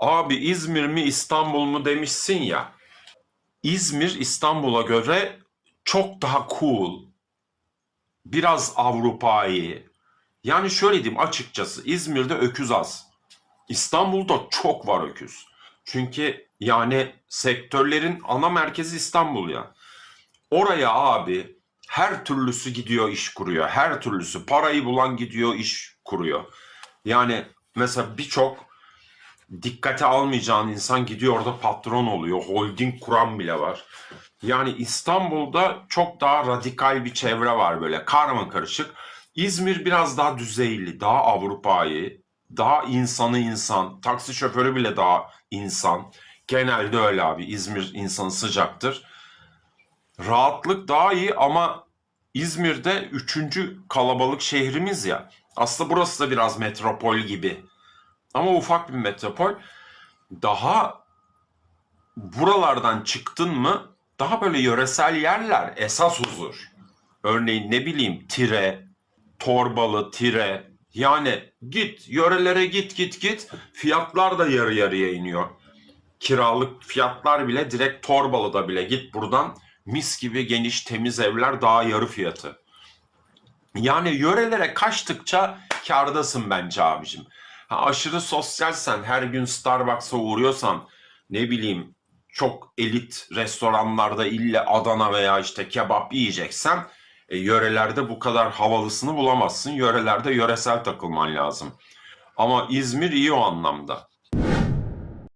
Abi İzmir mi İstanbul mu demişsin ya. İzmir İstanbul'a göre çok daha cool. Biraz Avrupa'yı. Yani şöyle diyeyim açıkçası İzmir'de öküz az. İstanbul'da çok var öküz. Çünkü yani sektörlerin ana merkezi İstanbul ya. Oraya abi her türlüsü gidiyor iş kuruyor. Her türlüsü parayı bulan gidiyor iş kuruyor. Yani mesela birçok dikkate almayacağın insan gidiyor orada patron oluyor. Holding kuran bile var. Yani İstanbul'da çok daha radikal bir çevre var böyle karma karışık. İzmir biraz daha düzeyli, daha Avrupa'yı, daha insanı insan. Taksi şoförü bile daha insan. Genelde öyle abi. İzmir insanı sıcaktır. Rahatlık daha iyi ama İzmir'de üçüncü kalabalık şehrimiz ya. Aslında burası da biraz metropol gibi. Ama ufak bir metropol. Daha buralardan çıktın mı daha böyle yöresel yerler esas huzur. Örneğin ne bileyim Tire, Torbalı, Tire. Yani git yörelere git git git fiyatlar da yarı yarıya iniyor. Kiralık fiyatlar bile direkt Torbalı'da bile git buradan mis gibi geniş temiz evler daha yarı fiyatı. Yani yörelere kaçtıkça kârdasın bence abicim. Ha, aşırı sosyalsen, her gün Starbucks'a uğruyorsan, ne bileyim çok elit restoranlarda ille Adana veya işte kebap yiyeceksen, e, yörelerde bu kadar havalısını bulamazsın. Yörelerde yöresel takılman lazım. Ama İzmir iyi o anlamda.